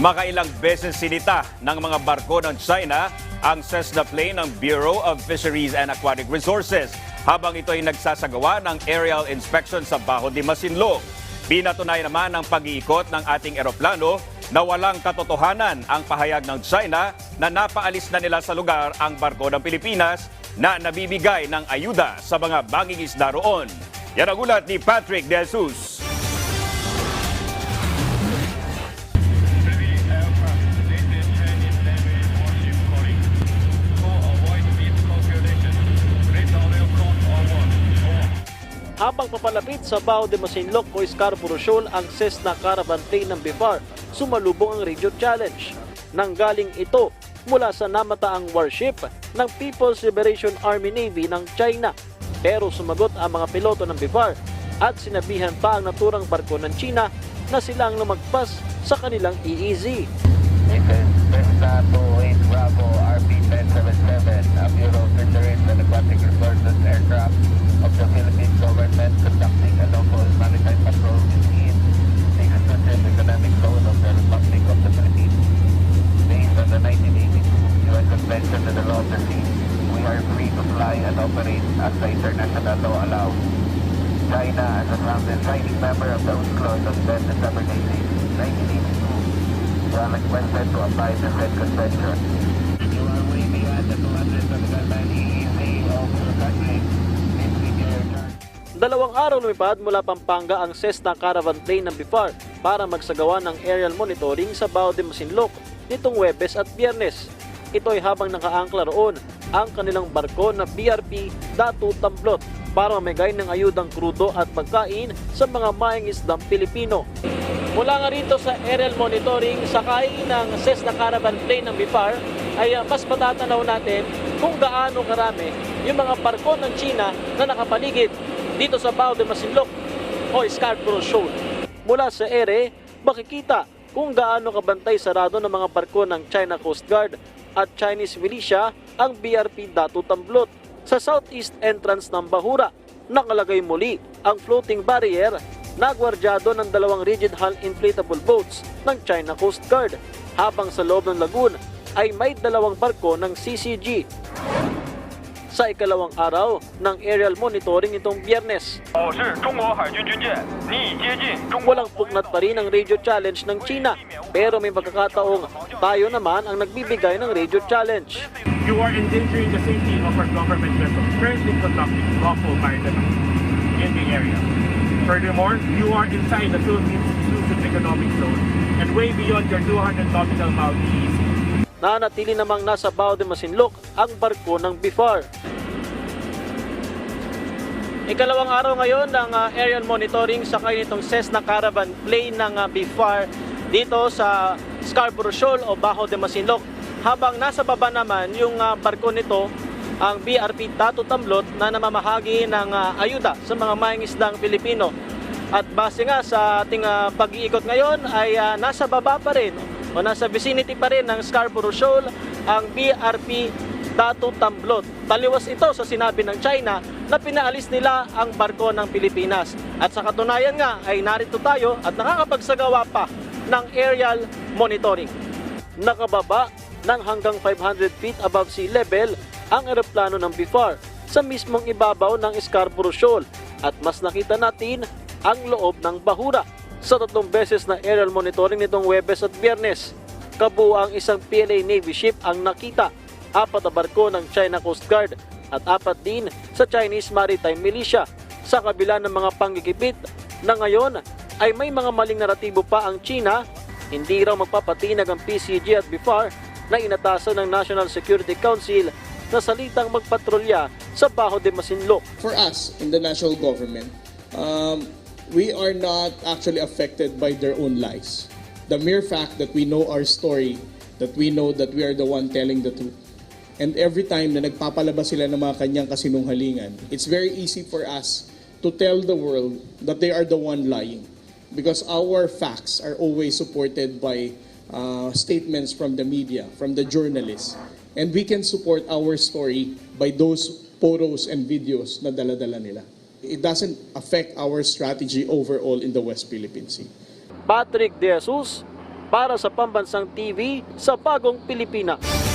Makailang beses sinita ng mga barko ng China ang Cessna plane ng Bureau of Fisheries and Aquatic Resources habang ito ay nagsasagawa ng aerial inspection sa Baho de Masinloc. Pinatunay naman ng pag-iikot ng ating eroplano na walang katotohanan ang pahayag ng China na napaalis na nila sa lugar ang barko ng Pilipinas na nabibigay ng ayuda sa mga banging isda roon. Yan ang ulat ni Patrick De Jesus. Habang papalapit sa Bao de Masinloc o Scarborough Shoal ang Cessna Caravan plane ng BIFAR, sumalubong ang Radio Challenge. Nanggaling ito mula sa namataang warship ng People's Liberation Army Navy ng China. Pero sumagot ang mga piloto ng BIFAR at sinabihan pa ang naturang barko ng China na sila ang lumagpas sa kanilang EEZ. This is Cessna 28 Bravo RP-1077, a Bureau of Fisheries and Aquatic Resources aircraft fly and operate as the international law allows. China, as a signing member of the UNCLOS on 10 December 1982, you are requested to abide the said convention. You are way beyond the 200 nautical mile EEZ of the country. Please begin your journey. Dalawang araw lumipad mula Pampanga ang Cessna Caravan plane ng BIFAR para magsagawa ng aerial monitoring sa Bao de Masinloc nitong Webes at Biyernes. Ito ay habang nakaangkla roon ang kanilang barko na BRP Datu Tamblot para mamigay ng ayudang krudo at pagkain sa mga maing isdang Pilipino. Mula nga rito sa aerial monitoring, sakay ng Cessna Caravan plane ng BIFAR ay ah, mas matatanaw natin kung gaano karami yung mga barko ng China na nakapaligid dito sa Bao de Masinloc o Scarborough Shoal. Mula sa ere, makikita kung gaano kabantay sarado ng mga barko ng China Coast Guard at Chinese militia ang BRP Datu Tamblot sa southeast entrance ng Bahura. Nakalagay muli ang floating barrier na gwardyado ng dalawang rigid hull inflatable boats ng China Coast Guard habang sa loob ng lagoon ay may dalawang barko ng CCG sa ikalawang araw ng aerial monitoring itong biyernes. Walang pugnat pa rin ang radio challenge ng China pero may pagkakataong tayo naman ang nagbibigay ng radio challenge. You are endangering the safety of our government vessels currently conducting lawful maritime in the area. Furthermore, you are inside the Philippines Exclusive Economic Zone and way beyond your 200 nautical mile east Nanatili namang nasa Bao de Masinloc ang barko ng BIFAR. Ikalawang araw ngayon ng ah, aerial monitoring sa kayo nitong Cessna Caravan plane ng ah, BIFAR dito sa Scarborough Shoal o Bajo de Masinloc. Habang nasa baba naman yung ah, barko nito, ang BRP Datu Tamblot na namamahagi ng ah, ayuda sa mga maing isdang Pilipino. At base nga sa ating ah, pag-iikot ngayon ay ah, nasa baba pa rin o nasa vicinity pa rin ng Scarborough Shoal ang BRP Datu Tamblot. Taliwas ito sa sinabi ng China na pinaalis nila ang barko ng Pilipinas. At sa katunayan nga ay narito tayo at nakakapagsagawa pa ng aerial monitoring. Nakababa ng hanggang 500 feet above sea level ang eroplano ng BIFAR sa mismong ibabaw ng Scarborough Shoal at mas nakita natin ang loob ng bahura. Sa tatlong beses na aerial monitoring nitong Webes at Biyernes, kabuang isang PLA Navy ship ang nakita, apat na barko ng China Coast Guard at apat din sa Chinese Maritime Militia. Sa kabila ng mga panggigipit na ngayon ay may mga maling naratibo pa ang China, hindi raw magpapatinag ang PCG at BIFAR na inatasan ng National Security Council na salitang magpatrolya sa Baho de Masinloc. for us in the national government, um, we are not actually affected by their own lies. The mere fact that we know our story, that we know that we are the one telling the truth, and every time na nagpapalabas sila ng mga kanyang kasinungalingan, it's very easy for us to tell the world that they are the one lying. Because our facts are always supported by uh, statements from the media, from the journalists. And we can support our story by those photos and videos na dala-dala nila. It doesn't affect our strategy overall in the West Philippine Sea. Patrick De Jesus para sa Pambansang TV sa Bagong Pilipinas.